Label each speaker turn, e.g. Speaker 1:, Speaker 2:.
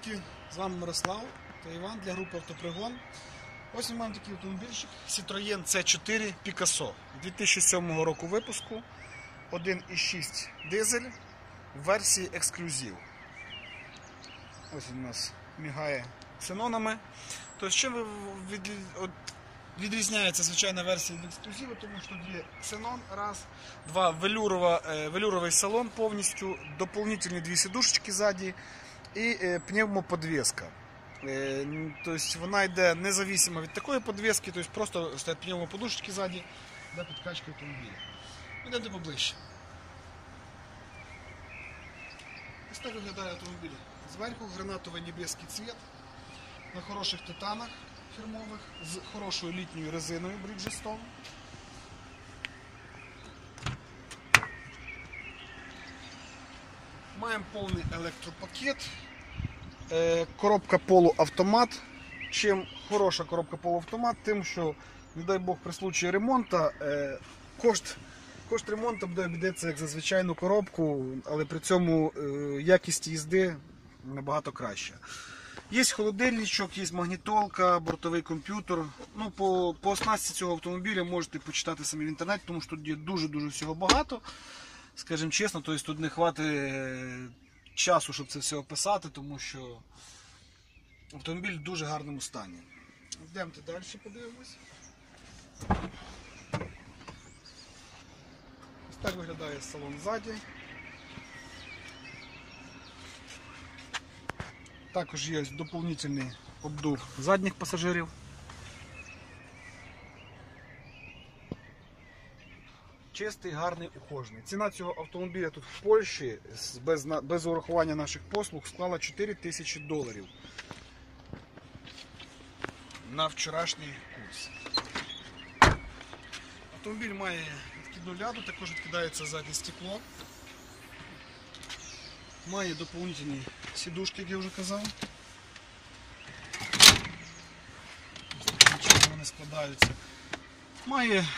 Speaker 1: підписники, з вами Мирослав та Іван для групи Автопригон. Ось ми маємо такий автомобільчик. Citroën C4 Picasso. 2007 року випуску. 1,6 дизель. В версії ексклюзив. Ось він у нас мігає ксенонами. Тобто, чим від, відрізняється звичайна версія від ексклюзиву, тому що тут є ксенон, раз, два, велюрова, е, велюровий салон повністю, доповнительні дві сидушечки ззаді і е, пневмоподвеска. Е, Тобто вона йде независимо від такої подвески, тобто просто стоять пневмоподушечки ззаді для підкачки автомобіля. Йдемо поближче. Ось так виглядає автомобіль. Зверху гранатовий небесний цвіт на хороших титанах фірмових з хорошою літньою резиною Bridgestone. Маємо повний електропакет. Е, Коробка полуавтомат. Чим хороша коробка полуавтомат, тим, що, не дай Бог, при случаї ремонту е, кошт, кошт ремонту буде обійдеться як за звичайну коробку, але при цьому е, якість їзди набагато краща. Є холодильничок, є магнітолка, бортовий комп'ютер. Ну, по, по оснастці цього автомобіля можете почитати самі в інтернеті, тому що тут є дуже-дуже всього багато. Скажімо чесно, тобто тут не хватить часу, щоб це все описати, тому що автомобіль в дуже гарному стані. Йдемте далі, подивимось. Ось так виглядає салон ззаді. Також є доповнительний обдув задніх пасажирів. Чистий, гарний, ухожений. Ціна цього автомобіля тут в Польщі без, без урахування наших послуг склала 4 тисячі доларів на вчорашній курс. Автомобіль має відкидну ляду, також відкидається заднє стекло. Має доповнительні сідушки, як я вже казав. Чином вони складаються. Має